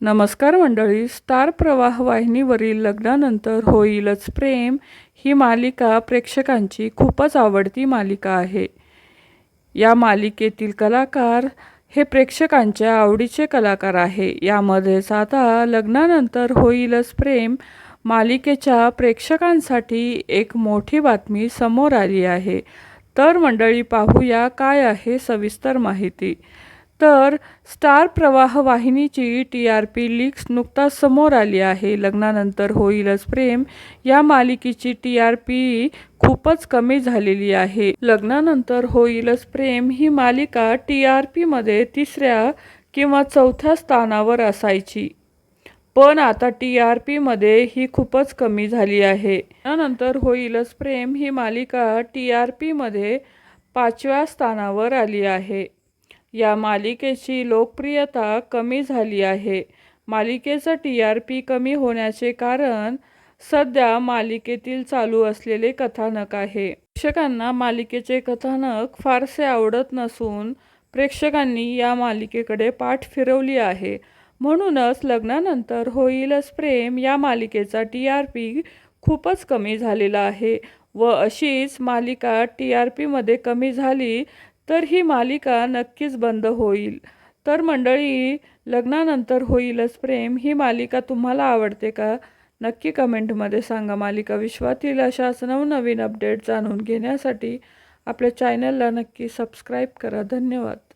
नमस्कार मंडळी स्टार प्रवाह वाहिनीवरील लग्नानंतर होईलच प्रेम ही मालिका प्रेक्षकांची खूपच आवडती मालिका आहे. या मालिकेतील कलाकार हे प्रेक्षकांच्या आवडीचे कलाकार आहे. यामध्येच आता लग्नानंतर होईलच प्रेम मालिकेच्या प्रेक्षकांसाठी एक मोठी बातमी समोर आली आहे. तर मंडळी पाहूया काय आहे सविस्तर माहिती. तर स्टार प्रवाह वाहिनीची टी आर पी लीक्स नुकताच समोर आली आहे. लग्नानंतर होईलच प्रेम. या मालिकेची टी आर पी खूपच कमी झालेली आहे. लग्नानंतर होईलच प्रेम ही मालिका टी आर पीमध्ये तिसऱ्या किंवा चौथ्या स्थानावर असायची. पण आता टी आर पीमध्ये ही खूपच कमी झाली आहे. त्यानंतर होईलच प्रेम ही मालिका टी आर पीमध्ये पाचव्या स्थानावर आली आहे. या मालिकेची लोकप्रियता कमी झाली आहे. मालिकेचं टी आर पी कमी होण्याचे कारण सध्या मालिकेतील चालू असलेले कथानक आहे. प्रेक्षकांना मालिकेचे कथानक फारसे आवडत नसून प्रेक्षकांनी या मालिकेकडे पाठ फिरवली आहे. म्हणूनच लग्नानंतर होईलच प्रेम या मालिकेचा टी आर पी खूपच कमी झालेला आहे व अशीच मालिका टी आर पीमध्ये कमी झाली तर ही मालिका नक्कीच बंद होईल. तर मंडळी लग्नानंतर होईलच प्रेम. ही मालिका तुम्हाला आवडते का? नक्की कमेंटमध्ये सांगा. मालिका विश्वातील अशाच नवनवीन अपडेट जाणून घेण्यासाठी आपल्या चॅनलला नक्की सबस्क्राईब करा. धन्यवाद.